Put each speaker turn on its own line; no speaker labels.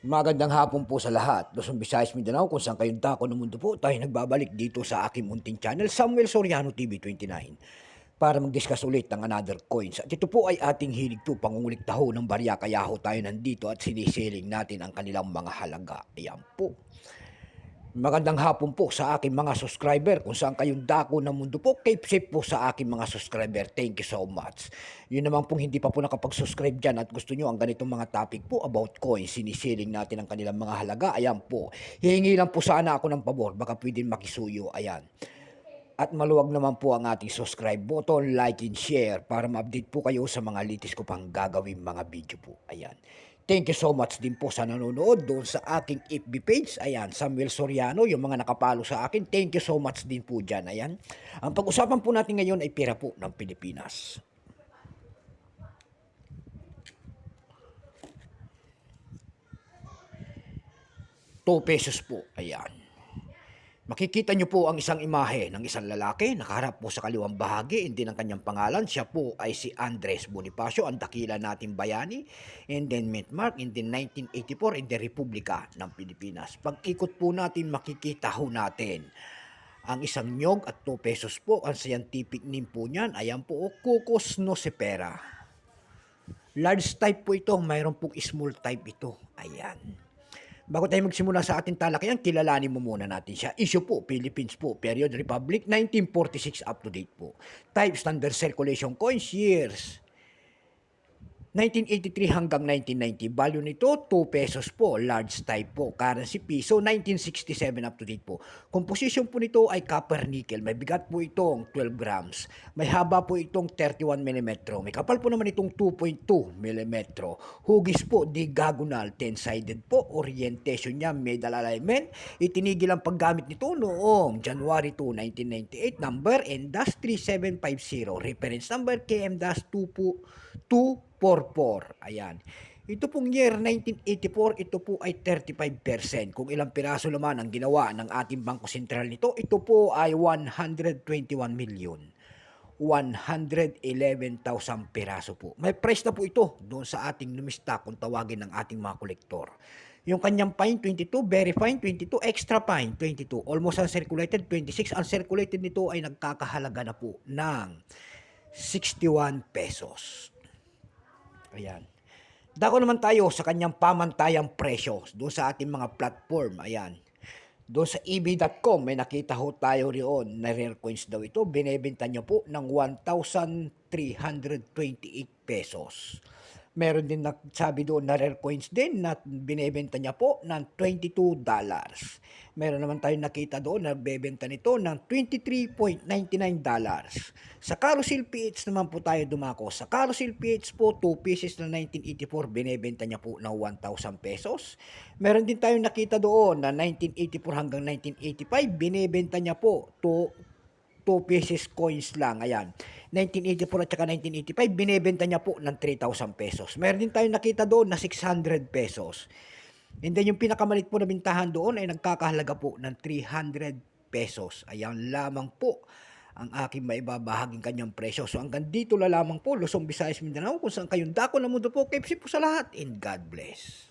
Magandang hapon po sa lahat. Luzon, Visayas, Mindanao, kung saan kayong dako ng mundo po, tayo nagbabalik dito sa aking munting channel, Samuel Soriano TV 29, para mag-discuss ulit ng another coins. At ito po ay ating hilig to, pangungulik taho ng barya, kaya ho tayo nandito at sinisiling natin ang kanilang mga halaga. Ayan po. Magandang hapon po sa aking mga subscriber kung saan kayong dako ng mundo po. Keep safe po sa aking mga subscriber. Thank you so much. Yun naman pong hindi pa po nakapag-subscribe dyan at gusto nyo ang ganitong mga topic po about coins. Sinisiling natin ang kanilang mga halaga. Ayan po. Hihingi lang po sana ako ng pabor. Baka pwedeng makisuyo. Ayan. At maluwag naman po ang ating subscribe button, like and share para ma-update po kayo sa mga litis ko pang gagawin mga video po. Ayan. Thank you so much din po sa nanonood doon sa aking FB page. Ayan, Samuel Soriano, yung mga nakapalo sa akin. Thank you so much din po dyan. Ayan. Ang pag-usapan po natin ngayon ay pera po ng Pilipinas. Two pesos po. Ayan. Makikita niyo po ang isang imahe ng isang lalaki nakaharap po sa kaliwang bahagi, hindi ng kanyang pangalan. Siya po ay si Andres Bonifacio, ang dakila nating bayani, and then Mark in the 1984 in the Republika ng Pilipinas. Pag-ikot po natin, makikita ho natin ang isang nyog at 2 pesos po. Ang scientific name po niyan, ayan po, o Cucus nocifera. Large type po ito, mayroon pong small type ito. Ayan. Bago tayo magsimula sa ating talakayan, kilalanin mo muna natin siya. Issue po, Philippines po, period, Republic, 1946 up to date po. Type, standard circulation coins, years, 1983 hanggang 1990. Value nito, 2 pesos po, large type po. Currency piso, 1967 up to date po. Composition po nito ay copper nickel. May bigat po itong 12 grams. May haba po itong 31 mm. May kapal po naman itong 2.2 mm. Hugis po, diagonal, 10-sided po. Orientation niya, medal alignment. Itinigil ang paggamit nito noong January 2, 1998. Number, NDAS 3750. Reference number, KM-2 44. Ayan. Ito pong year 1984, ito po ay 35%. Kung ilang piraso naman ang ginawa ng ating Bangko Sentral nito, ito po ay 121 million. 111,000 piraso po. May price na po ito doon sa ating lumista kung tawagin ng ating mga kolektor. Yung kanyang fine 22, very fine 22, extra fine 22, almost uncirculated 26. Uncirculated nito ay nagkakahalaga na po ng 61 pesos. Ayan. Dako naman tayo sa kanyang pamantayang presyo doon sa ating mga platform. Ayan. Doon sa eb.com may nakita ho tayo riyon na rare coins daw ito. Binebenta niya po ng 1,328 pesos. Meron din nagsabi doon na rare coins din na binebenta niya po ng 22 dollars. Meron naman tayong nakita doon na bebenta nito ng 23.99 dollars. Sa Carousel PH naman po tayo dumako. Sa Carousel PH po, 2 pieces na 1984, binebenta niya po ng 1,000 pesos. Meron din tayong nakita doon na 1984 hanggang 1985, binebenta niya po 2 2 pieces coins lang. Ayan. 1984 at saka 1985, binebenta niya po ng 3,000 pesos. Meron din tayong nakita doon na 600 pesos. And then yung pinakamalit po na bintahan doon ay nagkakahalaga po ng 300 pesos. Ayan lamang po ang aking maibabahaging kanyang presyo. So hanggang dito la lamang po, Luzon, Visayas, Mindanao, kung saan kayong dako na mundo po, safe po sa lahat, and God bless.